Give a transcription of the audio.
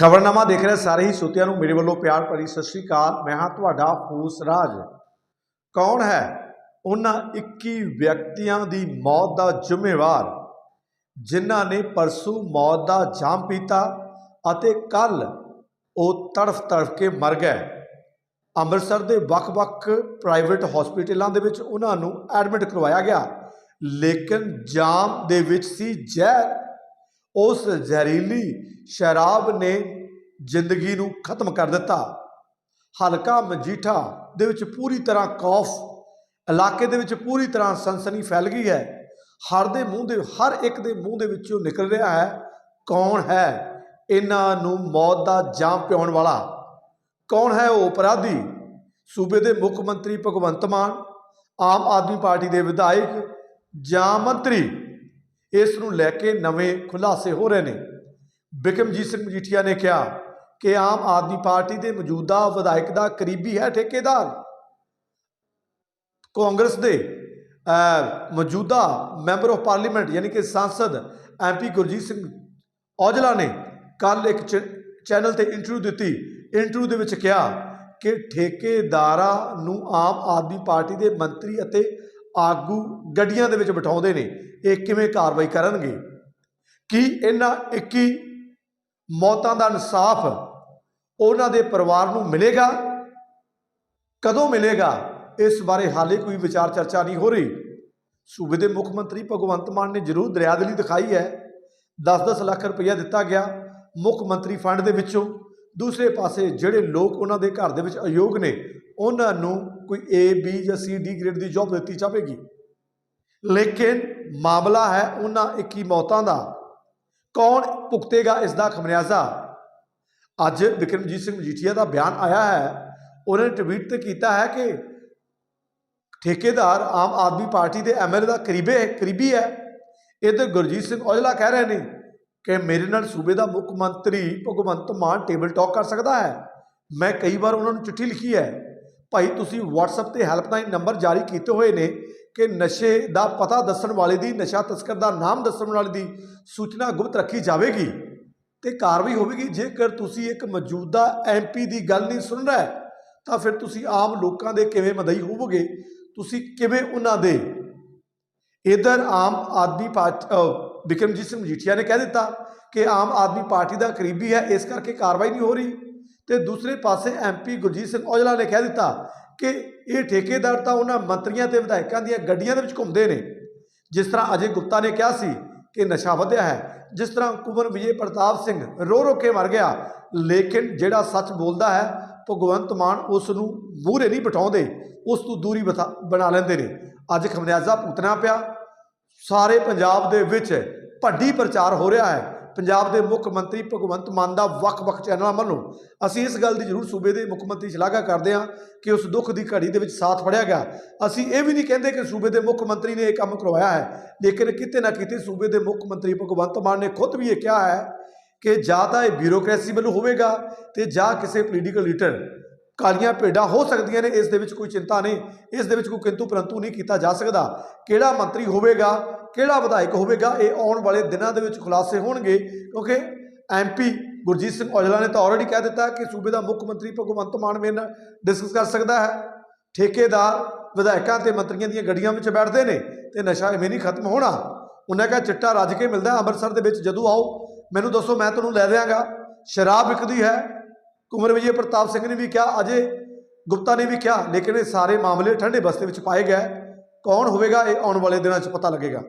ਖਬਰਨਾਮਾ ਦੇਖ ਰਹੇ ਸਾਰੇ ਹੀ ਸੋਤਿਆਂ ਨੂੰ ਮੇਰੇ ਵੱਲੋਂ ਪਿਆਰ ਭਰੀ ਸਤਿ ਸ਼੍ਰੀ ਅਕਾਲ। ਮੈਂ ਹਾਂ ਤੁਹਾਡਾ ਫੂਸ ਰਾਜ। ਕੌਣ ਹੈ? ਉਹਨਾਂ 21 ਵਿਅਕਤੀਆਂ ਦੀ ਮੌਤ ਦਾ ਜ਼ਿੰਮੇਵਾਰ, ਜਿਨ੍ਹਾਂ ਨੇ ਪਰਸੂ ਮੌਤ ਦਾ ਜਾਮ ਪੀਤਾ ਅਤੇ ਕੱਲ ਉਹ ਤੜਫ ਤੜਫ ਕੇ ਮਰ ਗਏ। ਅੰਮ੍ਰਿਤਸਰ ਦੇ ਵੱਖ-ਵੱਖ ਪ੍ਰਾਈਵੇਟ ਹਸਪੀਟਲਾਂ ਦੇ ਵਿੱਚ ਉਹਨਾਂ ਨੂੰ ਐਡਮਿਟ ਕਰਵਾਇਆ ਗਿਆ। ਲੇਕਿਨ ਜਾਮ ਦੇ ਵਿੱਚ ਸੀ ਜ਼ਹਿਰ। ਉਸ ਜ਼ਹਿਰੀਲੀ ਸ਼ਰਾਬ ਨੇ ਜ਼ਿੰਦਗੀ ਨੂੰ ਖਤਮ ਕਰ ਦਿੱਤਾ। ਹਲਕਾ ਮਜੀਠਾ ਦੇ ਵਿੱਚ ਪੂਰੀ ਤਰ੍ਹਾਂ ਖੌਫ ਇਲਾਕੇ ਦੇ ਵਿੱਚ ਪੂਰੀ ਤਰ੍ਹਾਂ ਸਨਸਨੀ ਫੈਲ ਗਈ ਹੈ। ਹਰ ਦੇ ਮੂੰਹ ਦੇ, ਹਰ ਇੱਕ ਦੇ ਮੂੰਹ ਦੇ ਵਿੱਚੋਂ ਨਿਕਲ ਰਿਹਾ ਹੈ, ਕੌਣ ਹੈ ਇਹਨਾਂ ਨੂੰ ਮੌਤ ਦਾ ਜਾਮ ਪਿਉਣ ਵਾਲਾ? ਕੌਣ ਹੈ ਉਹ ਅਪਰਾਧੀ? ਸੂਬੇ ਦੇ ਮੁੱਖ ਮੰਤਰੀ ਭਗਵੰਤ ਮਾਨ, ਆਮ ਆਦਮੀ ਪਾਰਟੀ ਦੇ ਵਿਧਾਇਕ ਜਾਂ ਮੰਤਰੀ? ਇਸ ਨੂੰ ਲੈ ਕੇ ਨਵੇਂ ਖੁਲਾਸੇ ਹੋ ਰਹੇ ਨੇ। ਬਿਕਮਜੀਤ ਸਿੰਘ ਮਜੀਠੀਆ ਨੇ ਕਿਹਾ ਕਿ ਆਮ ਆਦਮੀ ਪਾਰਟੀ ਦੇ ਮੌਜੂਦਾ ਵਿਧਾਇਕ ਦਾ ਕਰੀਬੀ ਹੈ ਠੇਕੇਦਾਰ। ਕਾਂਗਰਸ ਦੇ ਮੌਜੂਦਾ ਮੈਂਬਰ ਆਫ ਪਾਰਲੀਮੈਂਟ ਯਾਨੀ ਕਿ ਸੰਸਦ ਐਮਪੀ ਗੁਰਜੀਤ ਸਿੰਘ ਔਜਲਾ ਨੇ ਕੱਲ ਇੱਕ ਚੈਨਲ ਤੇ ਇੰਟਰਵਿਊ ਦਿੱਤੀ। ਇੰਟਰਵਿਊ ਦੇ ਵਿੱਚ ਕਿਹਾ ਕਿ ਠੇਕੇਦਾਰਾਂ ਨੂੰ ਆਮ ਆਦਮੀ ਪਾਰਟੀ ਦੇ ਮੰਤਰੀ ਅਤੇ ਆਗੂ ਗੱਡੀਆਂ ਦੇ ਵਿੱਚ ਬਿਠਾਉਂਦੇ ਨੇ। ਇਹ ਕਿਵੇਂ ਕਾਰਵਾਈ ਕਰਨਗੇ? ਕੀ ਇਹਨਾਂ 21 ਮੌਤਾਂ ਦਾ ਇਨਸਾਫ ਉਹਨਾਂ ਦੇ ਪਰਿਵਾਰ ਨੂੰ ਮਿਲੇਗਾ? ਕਦੋਂ ਮਿਲੇਗਾ? ਇਸ ਬਾਰੇ ਹਾਲੇ ਕੋਈ ਵਿਚਾਰ ਚਰਚਾ ਨਹੀਂ ਹੋ ਰਹੀ। ਸੂਬੇ ਦੇ ਮੁੱਖ ਮੰਤਰੀ ਭਗਵੰਤ ਮਾਨ ਨੇ ਜ਼ਰੂਰ ਦਰਿਆਦਲੀ ਦਿਖਾਈ ਹੈ। 10-10 ਲੱਖ ਰੁਪਈਆ ਦਿੱਤਾ ਗਿਆ ਮੁੱਖ ਮੰਤਰੀ ਫੰਡ ਦੇ ਵਿੱਚੋਂ। ਦੂਸਰੇ ਪਾਸੇ ਜਿਹੜੇ ਲੋਕ ਉਹਨਾਂ ਦੇ ਘਰ ਦੇ ਵਿੱਚ ਅਯੋਗ ਨੇ, ਉਹਨਾਂ ਨੂੰ ਕੋਈ ਏ ਬੀ ਜਾਂ ਸੀ ਡੀ ਗ੍ਰੇਡ ਦੀ ਜੌਬ ਦਿੱਤੀ ਜਾਵੇਗੀ। ਲੇਕਿਨ ਮਾਮਲਾ ਹੈ ਉਹਨਾਂ 21 ਮੌਤਾਂ ਦਾ। ਕੌਣ ਭੁਗਤੇਗਾ ਇਸ ਦਾ ਖਮਿਆਜ਼ਾ ਅੱਜ ਵਿਕਰਮਜੀਤ ਸਿੰਘ ਮਜੀਠੀਆ ਦਾ ਬਿਆਨ ਆਇਆ ਹੈ। ਉਹਨਾਂ ਨੇ ਟਵੀਟ ਤੇ ਕੀਤਾ ਹੈ ਕਿ ਠੇਕੇਦਾਰ ਆਮ ਆਦਮੀ ਪਾਰਟੀ ਦੇ ਐਮਐਲਏ ਦਾ ਕਰੀਬੇ, ਕਰੀਬੀ ਹੈ। ਇਧਰ ਗੁਰਜੀਤ ਸਿੰਘ ਔਜਲਾ ਕਹਿ ਰਹੇ ਨੇ ਕਿ ਮੇਰੇ ਨਾਲ ਸੂਬੇ ਦਾ ਮੁੱਖ ਮੰਤਰੀ ਭਗਵੰਤ ਮਾਨ ਟੇਬਲ ਟਾਕ ਕਰ ਸਕਦਾ ਹੈ। ਮੈਂ ਕਈ ਵਾਰ ਉਹਨਾਂ ਨੂੰ ਚਿੱਠੀ ਲਿਖੀ ਹੈ। ਭਾਈ, ਤੁਸੀਂ WhatsApp ਤੇ ਹੈਲਪਲਾਈਨ ਨੰਬਰ ਜਾਰੀ ਕੀਤੇ ਹੋਏ ਨੇ। ਕਿ ਨਸ਼ੇ ਦਾ ਪਤਾ ਦੱਸਣ ਵਾਲੇ ਦੀ, ਨਸ਼ਾ ਤਸਕਰ ਦਾ ਨਾਮ ਦੱਸਣ ਵਾਲੇ ਦੀ ਸੂਚਨਾ ਗੁਪਤ ਰੱਖੀ ਜਾਵੇਗੀ ਤੇ ਕਾਰਵਾਈ ਹੋਵੇਗੀ। ਜੇਕਰ ਤੁਸੀਂ ਇੱਕ ਮੌਜੂਦਾ ਐਮਪੀ ਦੀ ਗੱਲ ਨਹੀਂ ਸੁਣ ਰਹੇ, ਤਾਂ ਫਿਰ ਤੁਸੀਂ ਆਮ ਲੋਕਾਂ ਦੇ ਕਿਵੇਂ ਮਦਈ ਹੋਵੋਗੇ? ਤੁਸੀਂ ਕਿਵੇਂ ਉਹਨਾਂ ਦੇ? ਇਧਰ ਆਮ ਆਦਮੀ ਪਾਰਟੀ ਵਿਕਰਮਜੀਤ ਸਿੰਘ ਮਜੀਠੀਆ ਨੇ ਕਹਿ ਦਿੱਤਾ ਕਿ ਆਮ ਆਦਮੀ ਪਾਰਟੀ ਦਾ ਕਰੀਬੀ ਹੈ, ਇਸ ਕਰਕੇ ਕਾਰਵਾਈ ਨਹੀਂ ਹੋ ਰਹੀ। ਤੇ ਦੂਸਰੇ ਪਾਸੇ ਐਮਪੀ ਗੁਰਜੀਤ ਸਿੰਘ ਔਜਲਾ ਨੇ ਕਹਿ ਦਿੱਤਾ ਕਿ ਇਹ ਠੇਕੇਦਾਰ ਤਾਂ ਉਹਨਾਂ ਮੰਤਰੀਆਂ ਤੇ ਵਿਧਾਇਕਾਂ ਦੀਆਂ ਗੱਡੀਆਂ ਦੇ ਵਿੱਚ ਘੁੰਮਦੇ ਨੇ। ਜਿਸ ਤਰ੍ਹਾਂ ਅਜੇ ਗੁਪਤਾ ਨੇ ਕਿਹਾ ਸੀ ਕਿ ਨਸ਼ਾ ਵਧਿਆ ਹੈ, ਜਿਸ ਤਰ੍ਹਾਂ ਕੁਮਰ ਵਿਜੇ ਪ੍ਰਤਾਪ ਸਿੰਘ ਰੋ ਰੋ ਕੇ ਮਰ ਗਿਆ। ਲੇਕਿਨ ਜਿਹੜਾ ਸੱਚ ਬੋਲਦਾ ਹੈ, ਭਗਵੰਤ ਮਾਨ ਉਸ ਨੂੰ ਮੂਹਰੇ ਨਹੀਂ ਬਿਠਾਉਂਦੇ, ਉਸ ਤੋਂ ਦੂਰੀ ਬਤਾ- ਬਣਾ ਲੈਂਦੇ ਨੇ। ਅੱਜ ਖਮਿਆਜ਼ਾ ਭੁਗਤਣਾ ਪਿਆ। ਸਾਰੇ ਪੰਜਾਬ ਦੇ ਵਿੱਚ ਭੱਡੀ ਪ੍ਰਚਾਰ ਹੋ ਰਿਹਾ ਹੈ। ਪੰਜਾਬ ਦੇ ਮੁੱਖ ਮੰਤਰੀ ਭਗਵੰਤ ਮਾਨ ਦਾ ਵੱਖ-ਵੱਖ ਚੈਨਲਾਂ ਵੱਲੋਂ ਅਸੀਂ ਇਸ ਗੱਲ ਦੀ ਜ਼ਰੂਰ ਸੂਬੇ ਦੇ ਮੁੱਖ ਮੰਤਰੀ ਸ਼ਲਾਘਾ ਕਰਦੇ ਹਾਂ ਕਿ ਉਸ ਦੁੱਖ ਦੀ ਘੜੀ ਦੇ ਵਿੱਚ ਸਾਥ ਫੜਿਆ ਗਿਆ। ਅਸੀਂ ਇਹ ਵੀ ਨਹੀਂ ਕਹਿੰਦੇ ਕਿ ਸੂਬੇ ਦੇ ਮੁੱਖ ਮੰਤਰੀ ਨੇ ਇਹ ਕੰਮ ਕਰਵਾਇਆ ਹੈ, ਲੇਕਿਨ ਕਿਤੇ ਨਾ ਕਿਤੇ ਸੂਬੇ ਦੇ ਮੁੱਖ ਮੰਤਰੀ ਭਗਵੰਤ ਮਾਨ ਨੇ ਖੁਦ ਵੀ ਇਹ ਕਿਹਾ ਹੈ ਕਿ ਜਾਂ ਤਾਂ ਇਹ ਬਿਊਰੋਕ੍ਰੇਸੀ ਵੱਲੋਂ ਹੋਵੇਗਾ ਤੇ ਜਾਂ ਕਿਸੇ ਪੋਲੀਟੀਕਲ ਲੀਡਰ ਕਾਲੀਆਂ ਭੇਡਾਂ ਹੋ ਸਕਦੀਆਂ ਨੇ, ਇਸ ਦੇ ਵਿੱਚ ਕੋਈ ਚਿੰਤਾ ਨਹੀਂ, ਇਸ ਦੇ ਵਿੱਚ ਕੋਈ ਕਿੰਤੂ ਪਰੰਤੂ ਨਹੀਂ ਕੀਤਾ ਜਾ ਸਕਦਾ। ਕਿਹੜਾ ਮੰਤਰੀ ਹੋਵੇਗਾ, ਕਿਹੜਾ ਵਿਧਾਇਕ ਹੋਵੇਗਾ, ਇਹ ਆਉਣ ਵਾਲੇ ਦਿਨਾਂ ਦੇ ਵਿੱਚ ਖੁਲਾਸੇ ਹੋਣਗੇ, ਕਿਉਂਕਿ ਐਮਪੀ ਗੁਰਜੀਤ ਸਿੰਘ ਔਜਲਾ ਨੇ ਤਾਂ ਆਲਰੇਡੀ ਕਹਿ ਦਿੱਤਾ ਕਿ ਸੂਬੇ ਦਾ ਮੁੱਖ ਮੰਤਰੀ ਭਗਵੰਤ ਮਾਨ ਮੇਰੇ ਨਾਲ ਡਿਸਕਸ ਕਰ ਸਕਦਾ ਹੈ। ਠੇਕੇਦਾਰ, ਵਿਧਾਇਕਾਂ ਤੇ ਮੰਤਰੀਆਂ ਦੀਆਂ ਗੱਡੀਆਂ ਵਿੱਚ ਬੈਠਦੇ ਨੇ ਤੇ ਨਸ਼ਾ ਐਵੇਂ ਨਹੀਂ ਖਤਮ ਹੋਣਾ। ਉਹਨਾਂ ਕਹਾ, ਚਿੱਟਾ ਰੱਜ ਕੇ ਮਿਲਦਾ ਅੰਮ੍ਰਿਤਸਰ ਦੇ ਵਿੱਚ, ਜਦੋਂ ਆਓ, ਮੈਨੂੰ ਦੱਸੋ, ਮੈਂ ਤੁਹਾਨੂੰ ਲੈ ਦਿਆਂਗਾ। ਸ਼ਰਾਬ ਵਿਕਦੀ ਹੈ ਕੁਮਰ ਵਿਜੇ ਪ੍ਰਤਾਪ ਸਿੰਘ ਨੇ ਵੀ ਕਿਹਾ, ਅਜੇ ਗੁਪਤਾ ਨੇ ਵੀ ਕਿਹਾ, ਲੇਕਿਨ ਇਹ ਸਾਰੇ ਮਾਮਲੇ ਠੰਡੇ ਬਸਤੇ ਵਿੱਚ ਪਾਏ ਗਏ। ਕੌਣ ਹੋਵੇਗਾ, ਇਹ ਆਉਣ ਵਾਲੇ ਦਿਨਾਂ 'ਚ ਪਤਾ ਲੱਗੇਗਾ।